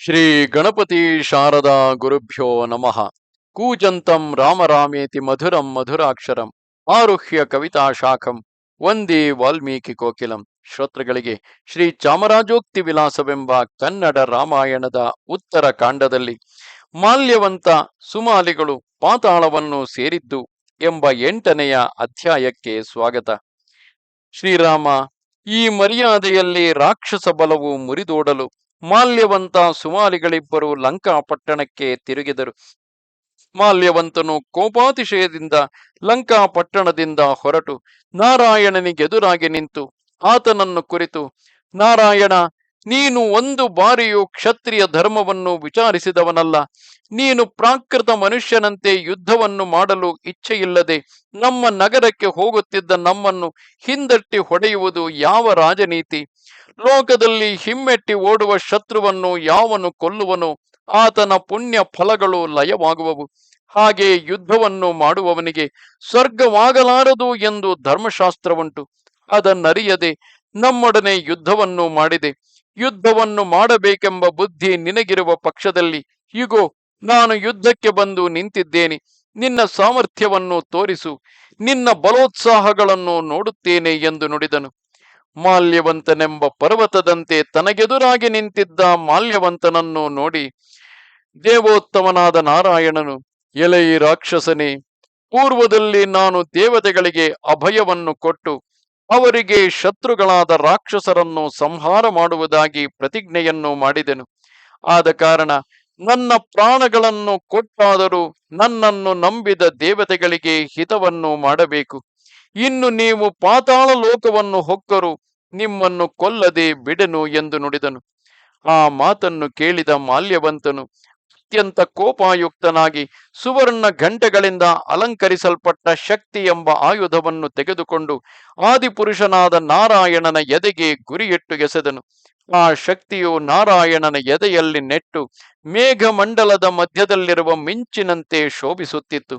ಶ್ರೀ ಗಣಪತಿ ಶಾರದಾ ಗುರುಭ್ಯೋ ನಮಃ. ಕೂಜಂತಂ ರಾಮರಾಮೇತಿ ಮಧುರಂ ಮಧುರಾಕ್ಷರಂ. ಆರುಹ್ಯ ಕವಿತಾ ಶಾಖಂ. ವಂದೇ ವಾಲ್ಮೀಕಿ ಕೋಕಿಲಂ. ಶ್ರೋತೃಗಳಿಗೆ ಶ್ರೀ ಚಾಮರಾಜೋಕ್ತಿ ವಿಲಾಸವೆಂಬ ಕನ್ನಡ ರಾಮಾಯಣದ ಉತ್ತರ ಕಾಂಡದಲ್ಲಿ ಮಾಲ್ಯವಂತ ಸುಮಾಲಿಗಳು ಪಾತಾಳವನ್ನು ಸೇರಿದ್ದು ಎಂಬ ಎಂಟನೆಯ ಅಧ್ಯಾಯಕ್ಕೆ ಸ್ವಾಗತ. ಶ್ರೀರಾಮ, ಈ ಮರ್ಯಾದೆಯಲ್ಲಿ ರಾಕ್ಷಸ ಬಲವು ಮುರಿದೋಡಲು ಮಾಲ್ಯವಂತ ಸುಮಾಲಿಗಳಿಬ್ಬರು ಲಂಕಾ ಪಟ್ಟಣಕ್ಕೆ ತಿರುಗಿದರು. ಮಾಲ್ಯವಂತನು ಕೋಪಾತಿಶಯದಿಂದ ಲಂಕಾ ಪಟ್ಟಣದಿಂದ ಹೊರಟು. ನಾರಾಯಣನಿಗೆದುರಾಗಿ ನಿಂತು ಆತನನ್ನು ಕುರಿತು, ನಾರಾಯಣ, ನೀನು ಒಂದು ಬಾರಿಯೂ ಕ್ಷತ್ರಿಯ ಧರ್ಮವನ್ನು ವಿಚಾರಿಸಿದವನಲ್ಲ. ನೀನು ಪ್ರಾಕೃತ ಮನುಷ್ಯನಂತೆ ಯುದ್ಧವನ್ನು ಮಾಡಲು ಇಚ್ಛೆಯಿಲ್ಲದೆ ನಮ್ಮ ನಗರಕ್ಕೆ ಹೋಗುತ್ತಿದ್ದ ನಮ್ಮನ್ನು ಹಿಂದಟ್ಟಿ ಹೊಡೆಯುವುದು ಯಾವ ರಾಜನೀತಿ? ಲೋಕದಲ್ಲಿ ಹಿಮ್ಮೆಟ್ಟಿ ಓಡುವ ಶತ್ರುವನ್ನು ಯಾವನು ಕೊಲ್ಲುವನು? ಆತನ ಪುಣ್ಯ ಫಲಗಳು ಲಯವಾಗುವವು. ಹಾಗೆ ಯುದ್ಧವನ್ನು ಮಾಡುವವನಿಗೆ ಸ್ವರ್ಗವಾಗಲಾರದು ಎಂದು ಧರ್ಮಶಾಸ್ತ್ರವುಂಟು. ಅದನ್ನರಿಯದೆ ನಮ್ಮೊಡನೆ ಯುದ್ಧವನ್ನು ಮಾಡಿದೆ. ಯುದ್ಧವನ್ನು ಮಾಡಬೇಕೆಂಬ ಬುದ್ಧಿ ನಿನಗಿರುವ ಪಕ್ಷದಲ್ಲಿ ಹೀಗೋ ನಾನು ಯುದ್ಧಕ್ಕೆ ಬಂದು ನಿಂತಿದ್ದೇನೆ. ನಿನ್ನ ಸಾಮರ್ಥ್ಯವನ್ನು ತೋರಿಸು. ನಿನ್ನ ಬಲೋತ್ಸಾಹಗಳನ್ನು ನೋಡುತ್ತೇನೆ ಎಂದು ನುಡಿದನು. ಮಾಲ್ಯವಂತನೆಂಬ ಪರ್ವತದಂತೆ ತನಗೆದುರಾಗಿ ನಿಂತಿದ್ದ ಮಾಲ್ಯವಂತನನ್ನು ನೋಡಿ ದೇವೋತ್ತಮನಾದ ನಾರಾಯಣನು, ಎಲೈ ರಾಕ್ಷಸನೇ, ಪೂರ್ವದಲ್ಲಿ ನಾನು ದೇವತೆಗಳಿಗೆ ಅಭಯವನ್ನು ಕೊಟ್ಟು ಅವರಿಗೆ ಶತ್ರುಗಳಾದ ರಾಕ್ಷಸರನ್ನು ಸಂಹಾರ ಮಾಡುವುದಾಗಿ ಪ್ರತಿಜ್ಞೆಯನ್ನು ಮಾಡಿದೆನು. ಆದ ಕಾರಣ ನನ್ನ ಪ್ರಾಣಗಳನ್ನು ಕೊಟ್ಟಾದರೂ ನನ್ನನ್ನು ನಂಬಿದ ದೇವತೆಗಳಿಗೆ ಹಿತವನ್ನು ಮಾಡಬೇಕು. ಇನ್ನು ನೀವು ಪಾತಾಳ ಲೋಕವನ್ನು ಹೊಕ್ಕರು ನಿಮ್ಮನ್ನು ಕೊಲ್ಲದೆ ಬಿಡನು ಎಂದು ನುಡಿದನು. ಆ ಮಾತನ್ನು ಕೇಳಿದ ಮಾಲ್ಯವಂತನು ಅತ್ಯಂತ ಕೋಪಾಯುಕ್ತನಾಗಿ ಸುವರ್ಣ ಘಂಟೆಗಳಿಂದ ಅಲಂಕರಿಸಲ್ಪಟ್ಟ ಶಕ್ತಿ ಎಂಬ ಆಯುಧವನ್ನು ತೆಗೆದುಕೊಂಡು ಆದಿಪುರುಷನಾದ ನಾರಾಯಣನ ಎದೆಗೆ ಗುರಿಯಿಟ್ಟು ಎಸೆದನು. ಆ ಶಕ್ತಿಯು ನಾರಾಯಣನ ಎದೆಯಲ್ಲಿ ನೆಟ್ಟು ಮೇಘಮಂಡಲದ ಮಧ್ಯದಲ್ಲಿರುವ ಮಿಂಚಿನಂತೆ ಶೋಭಿಸುತ್ತಿತ್ತು.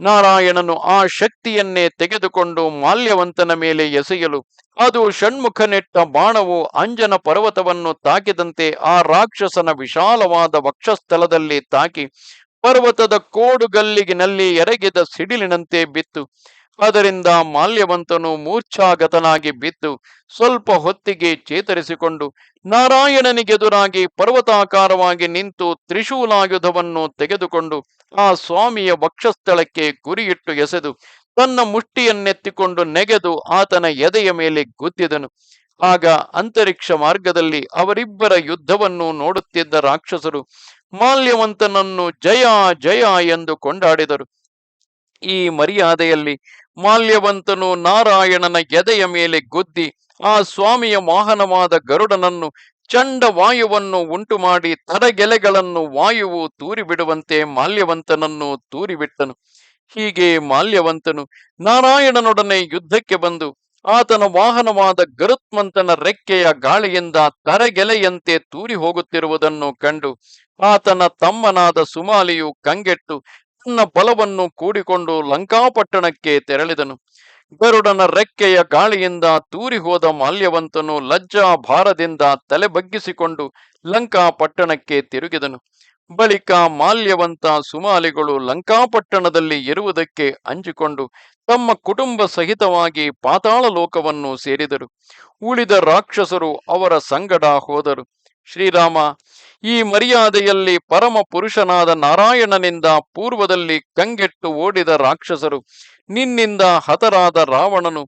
ನಾರಾಯಣನು ಆ ಶಕ್ತಿಯನ್ನೇ ತೆಗೆದುಕೊಂಡು ಮಾಲ್ಯವಂತನ ಮೇಲೆ ಎಸೆಯಲು, ಅದು ಷಣ್ಮುಖನೆಟ್ಟ ಬಾಣವು ಅಂಜನ ಪರ್ವತವನ್ನು ತಾಕಿದಂತೆ ಆ ರಾಕ್ಷಸನ ವಿಶಾಲವಾದ ವಕ್ಷಸ್ಥಲದಲ್ಲಿ ತಾಕಿ ಪರ್ವತದ ಕೋಡುಗಲ್ಲಿಗಿನಲ್ಲಿ ಎರಗಿದ ಸಿಡಿಲಿನಂತೆ ಬಿತ್ತು. ಅದರಿಂದ ಮಾಲ್ಯವಂತನು ಮೂರ್ಛಾಗತನಾಗಿ ಬಿದ್ದು ಸ್ವಲ್ಪ ಹೊತ್ತಿಗೆ ಚೇತರಿಸಿಕೊಂಡು ನಾರಾಯಣನಿಗೆದುರಾಗಿ ಪರ್ವತಾಕಾರವಾಗಿ ನಿಂತು ತ್ರಿಶೂಲಾಯುಧವನ್ನು ತೆಗೆದುಕೊಂಡು ಆ ಸ್ವಾಮಿಯ ವಕ್ಷಸ್ಥಳಕ್ಕೆ ಗುರಿಯಿಟ್ಟು ಎಸೆದು ತನ್ನ ಮುಷ್ಟಿಯನ್ನೆತ್ತಿಕೊಂಡು ನೆಗೆದು ಆತನ ಎದೆಯ ಮೇಲೆ ಗುದ್ದಿದನು. ಆಗ ಅಂತರಿಕ್ಷ ಮಾರ್ಗದಲ್ಲಿ ಅವರಿಬ್ಬರ ಯುದ್ಧವನ್ನು ನೋಡುತ್ತಿದ್ದ ರಾಕ್ಷಸರು ಮಾಲ್ಯವಂತನನ್ನು ಜಯ ಜಯ ಎಂದು ಕೊಂಡಾಡಿದರು. ಈ ಮರ್ಯಾದೆಯಲ್ಲಿ ಮಾಲ್ಯವಂತನು ನಾರಾಯಣನ ಎದೆಯ ಮೇಲೆ ಗುದ್ದಿ ಆ ಸ್ವಾಮಿಯ ವಾಹನವಾದ ಗರುಡನನ್ನು ಚಂಡ ವಾಯುವನ್ನು ಉಂಟು ಮಾಡಿ ತರಗೆಲೆಗಳನ್ನು ವಾಯುವು ತೂರಿಬಿಡುವಂತೆ ಮಾಲ್ಯವಂತನನ್ನು ತೂರಿಬಿಟ್ಟನು. ಹೀಗೆ ಮಾಲ್ಯವಂತನು ನಾರಾಯಣನೊಡನೆ ಯುದ್ಧಕ್ಕೆ ಬಂದು ಆತನ ವಾಹನವಾದ ಗರುತ್ಮಂತನ ರೆಕ್ಕೆಯ ಗಾಳಿಯಿಂದ ತರಗೆಲೆಯಂತೆ ತೂರಿ ಹೋಗುತ್ತಿರುವುದನ್ನು ಕಂಡು ಆತನ ತಮ್ಮನಾದ ಸುಮಾಲಿಯು ಕಂಗೆಟ್ಟು ತನ್ನ ಬಲವನ್ನು ಕೂಡಿಕೊಂಡು ಲಂಕಾಪಟ್ಟಣಕ್ಕೆ ತೆರಳಿದನು. ಗರುಡನ ರೆಕ್ಕೆಯ ಗಾಳಿಯಿಂದ ತೂರಿ ಹೋದ ಮಾಲ್ಯವಂತನು ಲಜ್ಜಾ ಭಾರದಿಂದ ತಲೆ ಬಗ್ಗಿಸಿಕೊಂಡು ಲಂಕಾ ಪಟ್ಟಣಕ್ಕೆ ತಿರುಗಿದನು. ಬಳಿಕ ಮಾಲ್ಯವಂತ ಸುಮಾಲಿಗಳು ಲಂಕಾಪಟ್ಟಣದಲ್ಲಿ ಇರುವುದಕ್ಕೆ ಅಂಜಿಕೊಂಡು ತಮ್ಮ ಕುಟುಂಬ ಸಹಿತವಾಗಿ ಪಾತಾಳ ಲೋಕವನ್ನು ಸೇರಿದರು. ಉಳಿದ ರಾಕ್ಷಸರು ಅವರ ಸಂಗಡ ಹೋದರು. ಶ್ರೀರಾಮ, ಈ ಮರ್ಯಾದೆಯಲ್ಲಿ ಪರಮ ಪುರುಷನಾದ ನಾರಾಯಣನಿಂದ ಪೂರ್ವದಲ್ಲಿ ಕಂಗೆಟ್ಟು ಓಡಿದ ರಾಕ್ಷಸರು, ನಿನ್ನಿಂದ ಹತರಾದ ರಾವಣನು.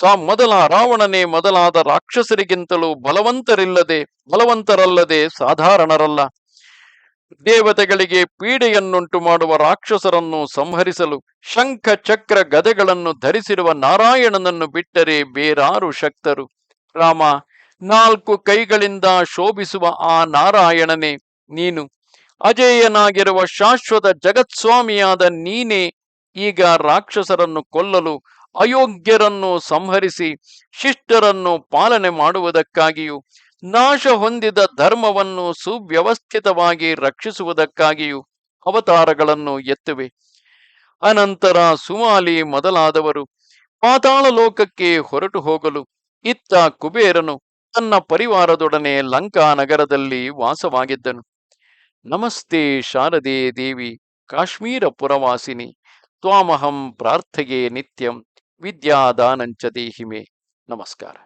ಸಾ, ಮೊದಲ ರಾವಣನೇ ಮೊದಲಾದ ರಾಕ್ಷಸರಿಗಿಂತಲೂ ಬಲವಂತರಿಲ್ಲದೆ, ಬಲವಂತರಲ್ಲದೆ ಸಾಧಾರಣರಲ್ಲ. ದೇವತೆಗಳಿಗೆ ಪೀಡೆಯನ್ನುಂಟು ಮಾಡುವ ರಾಕ್ಷಸರನ್ನು ಸಂಹರಿಸಲು, ಶಂಖ ಚಕ್ರ ಗದೆಗಳನ್ನು ಧರಿಸಿರುವ ನಾರಾಯಣನನ್ನು ಬಿಟ್ಟರೆ ಬೇರಾರು ಶಕ್ತರು. ರಾಮ ನಾಲ್ಕು ಕೈಗಳಿಂದ ಶೋಭಿಸುವ ಆ ನಾರಾಯಣನೇ, ನೀನು ಅಜೇಯನಾಗಿರುವ ಶಾಶ್ವತ ಜಗತ್ಸ್ವಾಮಿಯಾದ ನೀನೇ ಈಗ ರಾಕ್ಷಸರನ್ನು ಕೊಲ್ಲಲು ಅಯೋಗ್ಯರನ್ನು ಸಂಹರಿಸಿ ಶಿಷ್ಟರನ್ನು ಪಾಲನೆ ಮಾಡುವುದಕ್ಕಾಗಿಯೂ, ನಾಶ ಹೊಂದಿದ ಧರ್ಮವನ್ನು ಸುವ್ಯವಸ್ಥಿತವಾಗಿ ರಕ್ಷಿಸುವುದಕ್ಕಾಗಿಯೂ ಅವತಾರಗಳನ್ನು ಎತ್ತುವೆ. ಅನಂತರ ಸುಮಾಲಿ ಮೊದಲಾದವರು ಪಾತಾಳ ಲೋಕಕ್ಕೆ ಹೊರಟು ಹೋಗಲು ಇತ್ತ ಕುಬೇರನು ತನ್ನ ಪರಿವಾರದೊಡನೆ ಲಂಕಾ ನಗರದಲ್ಲಿ ವಾಸವಾಗಿದ್ದನು. ನಮಸ್ತೆ ಶಾರದೆ ದೇವಿ, ಕಾಶ್ಮೀರ ಪುರವಾಸಿನಿ, ತ್ವಾಮಹಂ ಪ್ರಾರ್ಥೆಯೇ ನಿತ್ಯಂ, ವಿದ್ಯಾದಾನಂಚ ದೇಹಿಮೆ. ನಮಸ್ಕಾರ.